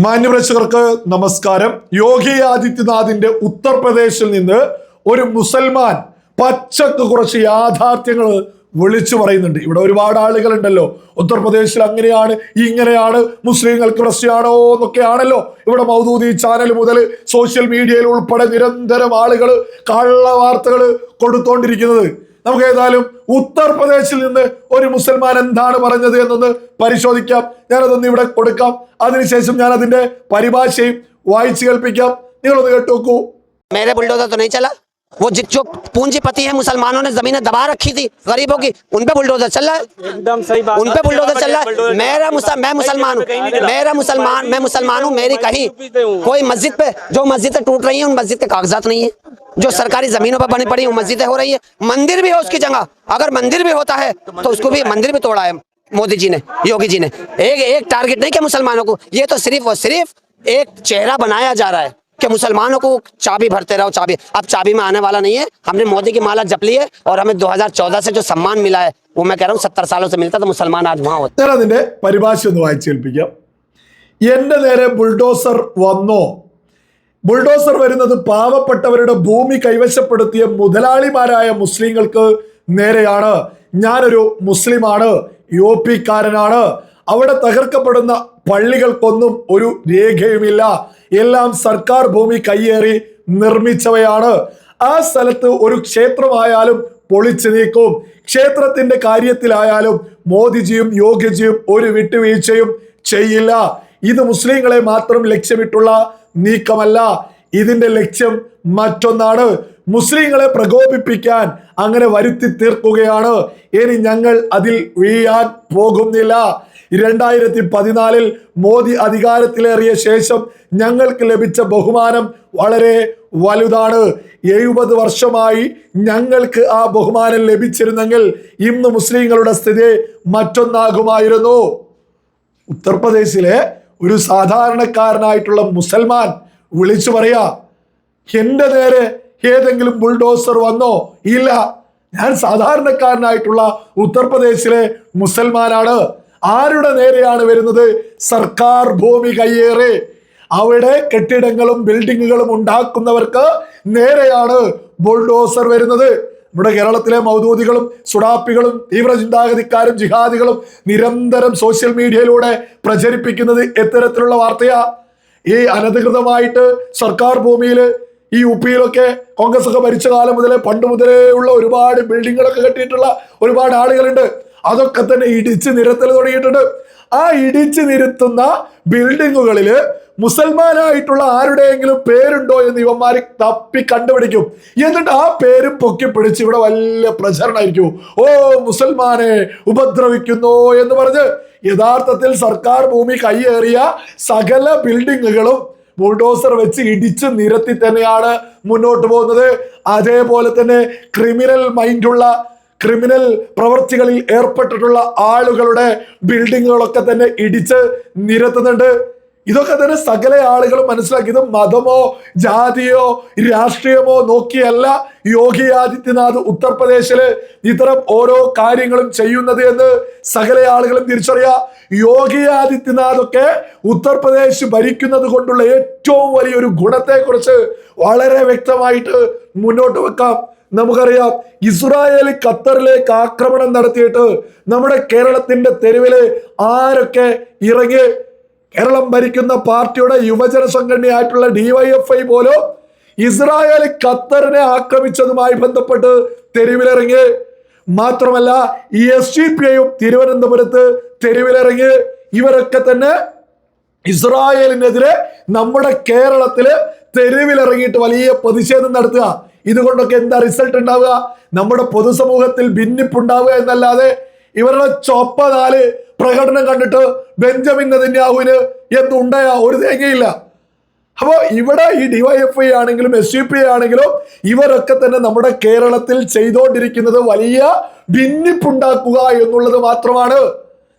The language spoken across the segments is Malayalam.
മാന്യപ്രേക്ഷകർക്ക് നമസ്കാരം. യോഗി ആദിത്യനാഥിന്റെ ഉത്തർപ്രദേശിൽ നിന്ന് ഒരു മുസൽമാൻ പച്ചക്ക് കുറച്ച് യാഥാർത്ഥ്യങ്ങൾ വിളിച്ചു പറയുന്നുണ്ട്. ഇവിടെ ഒരുപാട് ആളുകളുണ്ടല്ലോ. ഉത്തർപ്രദേശിൽ അങ്ങനെയാണ് ഇങ്ങനെയാണ് മുസ്ലിങ്ങൾക്ക് പ്രശ്നമാണോ എന്നൊക്കെയാണല്ലോ. ഇവിടെ മൗദൂദി ചാനൽ മുതൽ സോഷ്യൽ മീഡിയയിൽ ഉൾപ്പെടെ നിരന്തരം ആളുകൾ കള്ള വാർത്തകൾ കൊടുത്തോണ്ടിരിക്കുന്നത്. നമുക്ക് ഏതായാലും ഉത്തർപ്രദേശിൽ നിന്ന് ഒരു മുസൽമാൻ എന്താണ് പറഞ്ഞത് എന്നൊന്ന് പരിശോധിക്കാം. ഞാനതൊന്ന് ഇവിടെ കൊടുക്കാം. അതിനുശേഷം ഞാൻ അതിന്റെ പരിഭാഷയും വായിച്ചു കേൾപ്പിക്കാം. നിങ്ങളൊന്ന് കേട്ടു നോക്കൂ മേരെ ബുൾഡോസർ वो जि- जो पूंजीपति है मुसलमानों ने जमीनें दबा रखी थी गरीबों की उन पे बुलडोजर चल रहा है। एकदम सही बात उन पे बुलडोजर चल रहा है। मेरा मुसल, मैं मुसलमान हूँ। मेरा मुसलमान मैं मुसलमान हूँ मेरी कहीं कोई मस्जिद पे जो मस्जिदें टूट रही है उन मस्जिद के कागजात नहीं है। जो सरकारी जमीनों पर बनी पड़ी हैं, वो मस्जिदें हो रही है। मंदिर भी है उसकी जगह। अगर मंदिर भी होता है तो उसको भी मंदिर भी तोड़ा है मोदी जी ने योगी जी ने। एक एक टारगेट नहीं किया मुसलमानों को। ये तो सिर्फ़ और सिर्फ़ एक चेहरा बनाया जा रहा है। कि मुसलमानों को चाबी भरते रहो चाबी अब चाबी में आने वाला नहीं है हमने मोदी की माला जप ली है और हमें 2014 से जो सम्मान मिला है वो मैं कह रहा हूँ सत्तर सालों से मिलता तो मुसलमान आज वहां होते ഞാൻ അതിന്റെ പരിഭാഷ ഒന്ന് വായിച്ചു കേൾപ്പിക്കാം എന്റെ നേരെ ബുൾഡോസർ വന്നോ ബുൾഡോസർ വരുന്നത് പാവപ്പെട്ടവരുടെ ഭൂമി കൈവശപ്പെടുത്തിയ മുതലാളിമാരായ മുസ്ലിങ്ങൾക്ക് നേരെയാണ് ഞാനൊരു മുസ്ലിമാണ് യു പിക്കാരനാണ് അവിടെ തകർക്കപ്പെടുന്ന പള്ളികൾക്കൊന്നും ഒരു രേഖയുമില്ല. എല്ലാം സർക്കാർ ഭൂമി കയ്യേറി നിർമ്മിച്ചവയാണ്. ആ സ്ഥലത്ത് ഒരു ക്ഷേത്രമായാലും പൊളിച്ചു നീക്കും. ക്ഷേത്രത്തിന്റെ കാര്യത്തിലായാലും മോദിജിയും യോഗിജിയും ഒരു വിട്ടുവീഴ്ചയും ചെയ്യില്ല. ഇത് മുസ്ലിങ്ങളെ മാത്രം ലക്ഷ്യമിട്ടുള്ള നീക്കമല്ല. ഇതിന്റെ ലക്ഷ്യം മറ്റൊന്നാണ്. മുസ്ലിങ്ങളെ പ്രകോപിപ്പിക്കാൻ അങ്ങനെ വരുത്തി തീർക്കുകയാണ്. ഇനി ഞങ്ങൾ അതിൽ വീഴാൻ പോകുന്നില്ല. രണ്ടായിരത്തി പതിനാലിൽ മോദി അധികാരത്തിലേറിയ ശേഷം ഞങ്ങൾക്ക് ലഭിച്ച ബഹുമാനം വളരെ വലുതാണ്. എഴുപത് വർഷമായി ഞങ്ങൾക്ക് ആ ബഹുമാനം ലഭിച്ചിരുന്നെങ്കിൽ ഇന്ന് മുസ്ലിങ്ങളുടെ സ്ഥിതി മറ്റൊന്നാകുമായിരുന്നു. ഉത്തർപ്രദേശിലെ ഒരു സാധാരണക്കാരനായിട്ടുള്ള മുസൽമാൻ വിളിച്ചു പറയാ എന്റെ നേരെ ഏതെങ്കിലും ബുൾഡോസർ വന്നോ? ഇല്ല ഞാൻ സാധാരണക്കാരനായിട്ടുള്ള ഉത്തർപ്രദേശിലെ മുസൽമാനാണ്. ആരുടെ നേരെയാണ് വരുന്നത്? സർക്കാർ ഭൂമി കയ്യേറി. അവിടെ കെട്ടിടങ്ങളും ബിൽഡിങ്ങുകളും ഉണ്ടാക്കുന്നവർക്ക് നേരെയാണ് ബുൾഡോസർ വരുന്നത്. നമ്മുടെ കേരളത്തിലെ മൗദൂദികളും സുഡാപ്പികളും തീവ്ര ചിന്താഗതിക്കാരും ജിഹാദികളും നിരന്തരം സോഷ്യൽ മീഡിയയിലൂടെ പ്രചരിപ്പിക്കുന്നത് എത്തരത്തിലുള്ള വാർത്തയാ. ഈ അനധികൃതമായിട്ട് സർക്കാർ ഭൂമിയിൽ ഈ യു പിയിലൊക്കെ കോൺഗ്രസ് ഒക്കെ ഭരിച്ച കാലം മുതലേ പണ്ട് മുതലേ ഉള്ള ഒരുപാട് ബിൽഡിങ്ങുകളൊക്കെ കെട്ടിയിട്ടുള്ള ഒരുപാട് ആളുകളുണ്ട്. അതൊക്കെ തന്നെ ഇടിച്ച് നിരത്തൽ തുടങ്ങിയിട്ടുണ്ട്. ആ ഇടിച്ച് നിരത്തുന്ന ബിൽഡിങ്ങുകളിൽ മുസൽമാനായിട്ടുള്ള ആരുടെയെങ്കിലും പേരുണ്ടോ എന്ന് ഇവന്മാര് തപ്പി കണ്ടുപിടിക്കും. എന്നിട്ട് ആ പേര് പൊക്കി പിടിച്ച് ഇവിടെ വലിയ പ്രചരണമായിരിക്കും. ഓ മുസൽമാനെ ഉപദ്രവിക്കുന്നു എന്ന് പറഞ്ഞ് യഥാർത്ഥത്തിൽ സർക്കാർ ഭൂമി കൈയേറിയ സകല ബിൽഡിങ്ങുകളും ബുൾഡോസർ വെച്ച് ഇടിച്ച് നിരത്തി തന്നെയാണ് മുന്നോട്ട് പോകുന്നത്. അതേപോലെ തന്നെ ക്രിമിനൽ മൈൻഡുള്ള ക്രിമിനൽ പ്രവർത്തികളിൽ ഏർപ്പെട്ടിട്ടുള്ള ആളുകളുടെ ബിൽഡിങ്ങുകളൊക്കെ തന്നെ ഇടിച്ച് നിരത്തുന്നുണ്ട്. ഇതൊക്കെ തന്നെ സകല ആളുകളും മനസ്സിലാക്കി. ഇത് മതമോ ജാതിയോ രാഷ്ട്രീയമോ നോക്കിയല്ല. യോഗി ആദിത്യനാഥ് ഉത്തർപ്രദേശിൽ ഇത്തരം ഓരോ കാര്യങ്ങളും ചെയ്യുന്നത് എന്ന് സകല ആളുകളും തിരിച്ചറിയാം. യോഗി ആദിത്യനാഥ് ഒക്കെ ഉത്തർപ്രദേശ് ഭരിക്കുന്നത് കൊണ്ടുള്ള ഏറ്റവും വലിയൊരു ഗുണത്തെക്കുറിച്ച് വളരെ വ്യക്തമായിട്ട് മുന്നോട്ട് വെക്കാം. നമുക്കറിയാം ഇസ്രായേൽ ഖത്തറിലേക്ക് ആക്രമണം നടത്തിയിട്ട് നമ്മുടെ കേരളത്തിന്റെ തെരുവിലെ ആരൊക്കെ ഇറങ്ങി കേരളം ഭരിക്കുന്ന പാർട്ടിയുടെ യുവജന സംഘടനയായിട്ടുള്ള ഡിവൈഎഫ്ഐ പോലും ഇസ്രായേൽ ഖത്തറിനെ ആക്രമിച്ചതുമായി ബന്ധപ്പെട്ട് തെരുവിലിറങ്ങി. മാത്രമല്ല ഈ എസ് ഡി പി ഐയും തിരുവനന്തപുരത്ത് തെരുവിലിറങ്ങി. ഇവരൊക്കെ തന്നെ ഇസ്രായേലിനെതിരെ നമ്മുടെ കേരളത്തിൽ തെരുവിലിറങ്ങിയിട്ട് വലിയ പ്രതിഷേധം നടത്തുക. ഇതുകൊണ്ടൊക്കെ എന്താ റിസൾട്ട് ഉണ്ടാവുക? നമ്മുടെ പൊതുസമൂഹത്തിൽ ഭിന്നിപ്പുണ്ടാവുക എന്നല്ലാതെ ഇവരുടെ ചൊപ്പ നാല് പ്രകടനം കണ്ടിട്ട് ബെഞ്ചമിൻ നെതന്യാഹുവിന് എന്തുണ്ടായ ഒരു തേങ്ങയില്ല. അപ്പോൾ ഇവിടെ ഈ ഡിവൈഎഫ്ഐ ആണെങ്കിലും എസ് യു പി ആണെങ്കിലും ഇവരൊക്കെ തന്നെ നമ്മുടെ കേരളത്തിൽ ചെയ്തുകൊണ്ടിരിക്കുന്നത് വലിയ ഭിന്നിപ്പുണ്ടാക്കുക എന്നുള്ളത് മാത്രമാണ്.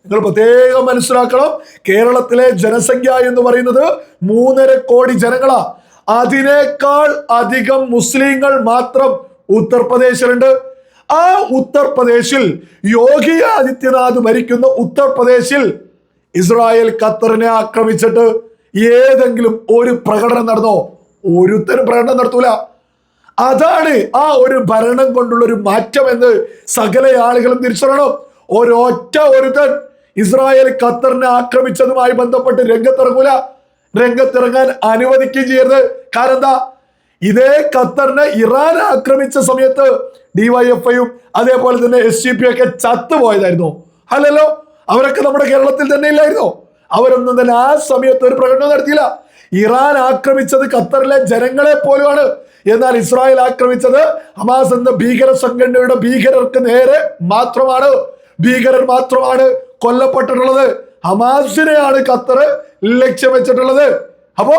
നിങ്ങൾ പ്രത്യേകം മനസ്സിലാക്കണം. കേരളത്തിലെ ജനസംഖ്യ എന്ന് പറയുന്നത് മൂന്നര കോടി ജനങ്ങളാ. അതിനേക്കാൾ അധികം മുസ്ലിങ്ങൾ മാത്രം ഉത്തർപ്രദേശിലുണ്ട്. ആ ഉത്തർപ്രദേശിൽ യോഗി ആദിത്യനാഥ് ഭരിക്കുന്ന ഉത്തർപ്രദേശിൽ ഇസ്രായേൽ ഖത്തറിനെ ആക്രമിച്ചിട്ട് ഏതെങ്കിലും ഒരു പ്രകടനം നടന്നോ? ഒരുത്തരും പ്രകടനം നടത്തൂല. അതാണ് ആ ഒരു ഭരണം കൊണ്ടുള്ള ഒരു മാറ്റം എന്ന് സകല ആളുകളും തിരിച്ചറിയണം. ഒരൊറ്റ ഒരുത്തൻ ഇസ്രായേൽ ഖത്തറിനെ ആക്രമിച്ചതുമായി ബന്ധപ്പെട്ട് രംഗത്തിറങ്ങൂല. രംഗത്തിറങ്ങാൻ അനുവദിക്കുകയും ചെയ്യരുത്. കാരണം എന്താ? ഇതേ ഖത്തറിനെ ഇറാൻ ആക്രമിച്ച സമയത്ത് ഡിവൈഎഫ്ഐയും അതേപോലെ തന്നെ എസ് സി പി ഒക്കെ ചത്തുപോയതായിരുന്നു. അല്ലല്ലോ? അവരൊക്കെ നമ്മുടെ കേരളത്തിൽ തന്നെ ഇല്ലായിരുന്നോ? അവരൊന്നും തന്നെ ആ സമയത്ത് ഒരു പ്രകടനം നടത്തിയില്ല. ഇറാൻ ആക്രമിച്ചത് ഖത്തറിലെ ജനങ്ങളെ പോലുമാണ്. എന്നാൽ ഇസ്രായേൽ ആക്രമിച്ചത് ഹമാസ് എന്ന ഭീകര സംഘടനയുടെ ഭീകരർക്ക് നേരെ മാത്രമാണ്. ഭീകരർ മാത്രമാണ് കൊല്ലപ്പെട്ടിട്ടുള്ളത്. ഹമാസിനെയാണ് ഖത്തർ ലക്ഷ്യം വെച്ചിട്ടുള്ളത്. അപ്പോ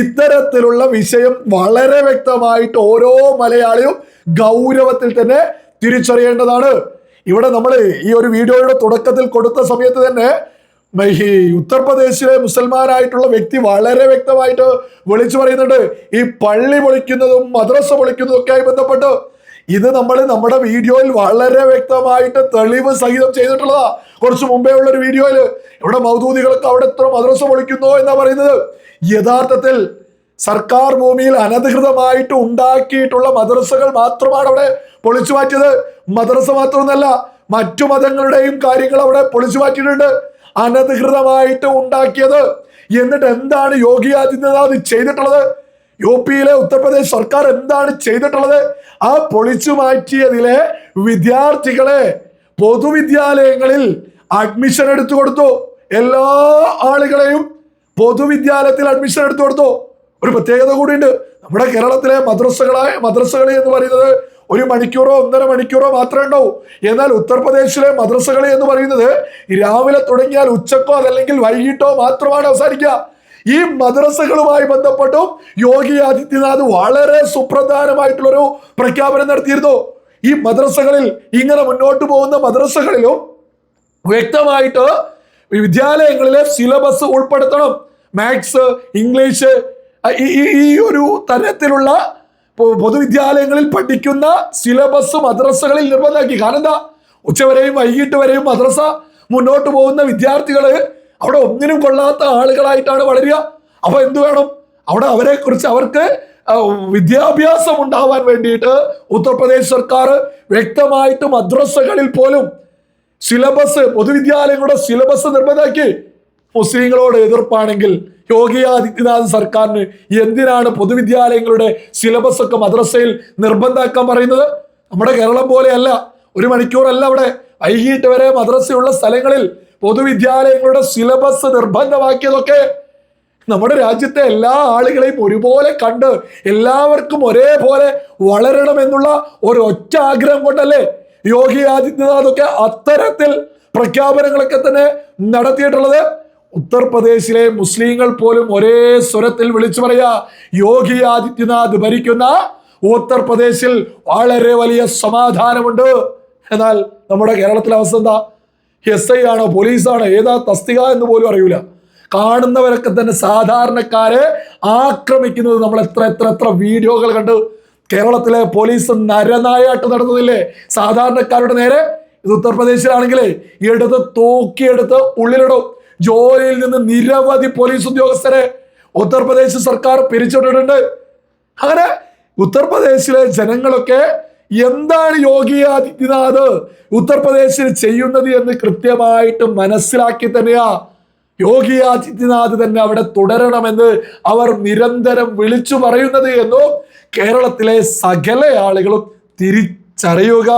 ഇത്തരത്തിലുള്ള വിഷയം വളരെ വ്യക്തമായിട്ട് ഓരോ മലയാളിയും ഗൗരവത്തിൽ തന്നെ തിരിച്ചറിയേണ്ടതാണ്. ഇവിടെ നമ്മൾ ഈ ഒരു വീഡിയോയുടെ തുടക്കത്തിൽ കൊടുത്ത സമയത്ത് തന്നെ ഈ ഉത്തർപ്രദേശിലെ മുസൽമാനായിട്ടുള്ള വ്യക്തി വളരെ വ്യക്തമായിട്ട് വിളിച്ചു പറയുന്നുണ്ട്. ഈ പള്ളി പൊളിക്കുന്നതും മദ്രസ പൊളിക്കുന്നതും ഒക്കെയായി ബന്ധപ്പെട്ട് ഇത് നമ്മൾ നമ്മുടെ വീഡിയോയിൽ വളരെ വ്യക്തമായിട്ട് തെളിവ് സഹിതം ചെയ്തിട്ടുള്ളതാ. കുറച്ച് മുമ്പേ ഉള്ള ഒരു വീഡിയോയിൽ ഇവിടെ മൗദൂദികൾക്ക് അവിടെ എത്ര മദ്രസ പൊളിക്കുന്നോ എന്നാ പറയുന്നത്. യഥാർത്ഥത്തിൽ സർക്കാർ ഭൂമിയിൽ അനധികൃതമായിട്ട് ഉണ്ടാക്കിയിട്ടുള്ള മദ്രസകൾ മാത്രമാണ് അവിടെ പൊളിച്ചു മാറ്റിയത്. മദ്രസ മാത്രമൊന്നല്ല മറ്റു മതങ്ങളുടെയും കാര്യങ്ങൾ അവിടെ പൊളിച്ചു മാറ്റിയിട്ടുണ്ട്. അനധികൃതമായിട്ട് ഉണ്ടാക്കിയത്. എന്നിട്ട് എന്താണ് യോഗി ആദിത്യനാഥ് ചെയ്തിട്ടുള്ളത്? യു പിയിലെ ഉത്തർപ്രദേശ് സർക്കാർ എന്താണ് ചെയ്തിട്ടുള്ളത്? ആ പൊളിച്ചു മാറ്റിയതിലെ വിദ്യാർത്ഥികളെ പൊതുവിദ്യാലയങ്ങളിൽ അഡ്മിഷൻ എടുത്തു കൊടുത്തു. എല്ലാ ആളുകളെയും പൊതുവിദ്യാലയത്തിൽ അഡ്മിഷൻ എടുത്തു കൊടുത്തു. ഒരു പ്രത്യേകത കൂടിയുണ്ട്. നമ്മുടെ കേരളത്തിലെ മദ്രസകളായ മദ്രസകളി എന്ന് പറയുന്നത് ഒരു മണിക്കൂറോ ഒന്നര മണിക്കൂറോ മാത്രമേ ഉണ്ടാവൂ. എന്നാൽ ഉത്തർപ്രദേശിലെ മദ്രസകളി എന്ന് പറയുന്നത് രാവിലെ തുടങ്ങിയാൽ ഉച്ചക്കോ അതല്ലെങ്കിൽ വൈകിട്ടോ മാത്രമാണ് അവസാനിക്കുക. ഈ മദ്രസകളുമായി ബന്ധപ്പെട്ടും യോഗി ആദിത്യനാഥ് വളരെ സുപ്രധാനമായിട്ടുള്ളൊരു പ്രഖ്യാപനം നടത്തിയിരുന്നു. ഈ മദ്രസകളിൽ ഇങ്ങനെ മുന്നോട്ട് പോകുന്ന മദ്രസകളിലും വ്യക്തമായിട്ട് വിദ്യാലയങ്ങളിലെ സിലബസ് ഉൾപ്പെടുത്തണം. മാത്സ് ഇംഗ്ലീഷ് ഈ ഒരു തരത്തിലുള്ള പൊതുവിദ്യാലയങ്ങളിൽ പഠിക്കുന്ന സിലബസ് മദ്രസകളിൽ നിർബന്ധമാക്കി. കാരണം എന്താ? ഉച്ചവരെയും വൈകിട്ട് വരെയും മദ്രസ മുന്നോട്ട് പോകുന്ന വിദ്യാർത്ഥികൾ അവിടെ ഒന്നിനും കൊള്ളാത്ത ആളുകളായിട്ടാണ് വളരുക. അപ്പൊ എന്തു വേണം? അവിടെ അവരെ കുറിച്ച് അവർക്ക് വിദ്യാഭ്യാസം ഉണ്ടാവാൻ വേണ്ടിയിട്ട് ഉത്തർപ്രദേശ് സർക്കാർ വ്യക്തമായിട്ട് മദ്രസകളിൽ പോലും സിലബസ് പൊതുവിദ്യാലയങ്ങളുടെ സിലബസ് നിർബന്ധമാക്കി മുസ്ലിങ്ങളോട് എതിർപ്പാണെങ്കിൽ യോഗി ആദിത്യനാഥ് സർക്കാരിന് എന്തിനാണ് പൊതുവിദ്യാലയങ്ങളുടെ സിലബസ് ഒക്കെ മദ്രസയിൽ നിർബന്ധമാക്കാൻ പറയുന്നത്? നമ്മുടെ കേരളം പോലെയല്ല. ഒരു മണിക്കൂറല്ല അവിടെ. വൈകിട്ട് വരെ മദ്രസയുള്ള സ്ഥലങ്ങളിൽ പൊതുവിദ്യാലയങ്ങളുടെ സിലബസ് നിർബന്ധമാക്കിയതൊക്കെ നമ്മുടെ രാജ്യത്തെ എല്ലാ ആളുകളെയും ഒരുപോലെ കണ്ട് എല്ലാവർക്കും ഒരേപോലെ വളരണമെന്നുള്ള ഒരൊറ്റ ആഗ്രഹം കൊണ്ടല്ലേ യോഗി ആദിത്യനാഥ് ഒക്കെ അത്തരത്തിൽ പ്രഖ്യാപനങ്ങളൊക്കെ തന്നെ നടത്തിയിട്ടുള്ളത്? ഉത്തർപ്രദേശിലെ മുസ്ലിങ്ങൾ പോലും ഒരേ സ്വരത്തിൽ വിളിച്ചു പറയാ യോഗി ആദിത്യനാഥ് ഭരിക്കുന്ന ഉത്തർപ്രദേശിൽ വളരെ വലിയ സമാധാനമുണ്ട്. എന്നാൽ നമ്മുടെ കേരളത്തിലെ അവസ്ഥ എന്താ? എസ് ഐ ആണോ പോലീസാണോ ഏതാ തസ്തിക എന്ന് പോലും അറിയൂല. കാണുന്നവരൊക്കെ തന്നെ സാധാരണക്കാരെ ആക്രമിക്കുന്നത് നമ്മൾ എത്ര എത്ര എത്ര വീഡിയോകൾ കണ്ടു. കേരളത്തിലെ പോലീസ് നരനായാട്ട് നടന്നതില്ലേ സാധാരണക്കാരുടെ നേരെ ഇത് ഉത്തർപ്രദേശിലാണെങ്കിലേ എടുത്ത് തൂക്കിയെടുത്ത് ഉള്ളിലിടും. ജോലിയിൽ നിന്ന് നിരവധി പോലീസ് ഉദ്യോഗസ്ഥരെ ഉത്തർപ്രദേശ് സർക്കാർ പിരിച്ചുവിട്ടിട്ടുണ്ട്. അങ്ങനെ ഉത്തർപ്രദേശിലെ ജനങ്ങളൊക്കെ എന്താണ് യോഗി ആദിത്യനാഥ് ഉത്തർപ്രദേശിൽ ചെയ്യുന്നത് എന്ന് കൃത്യമായിട്ട് മനസ്സിലാക്കി തന്നെയാ. യോഗി ആദിത്യനാഥ് തന്നെ അവിടെ തുടരണമെന്ന് അവർ നിരന്തരം വിളിച്ചു പറയുന്നത് എന്നും കേരളത്തിലെ സകല ആളുകളും തിരിച്ചറിയുക.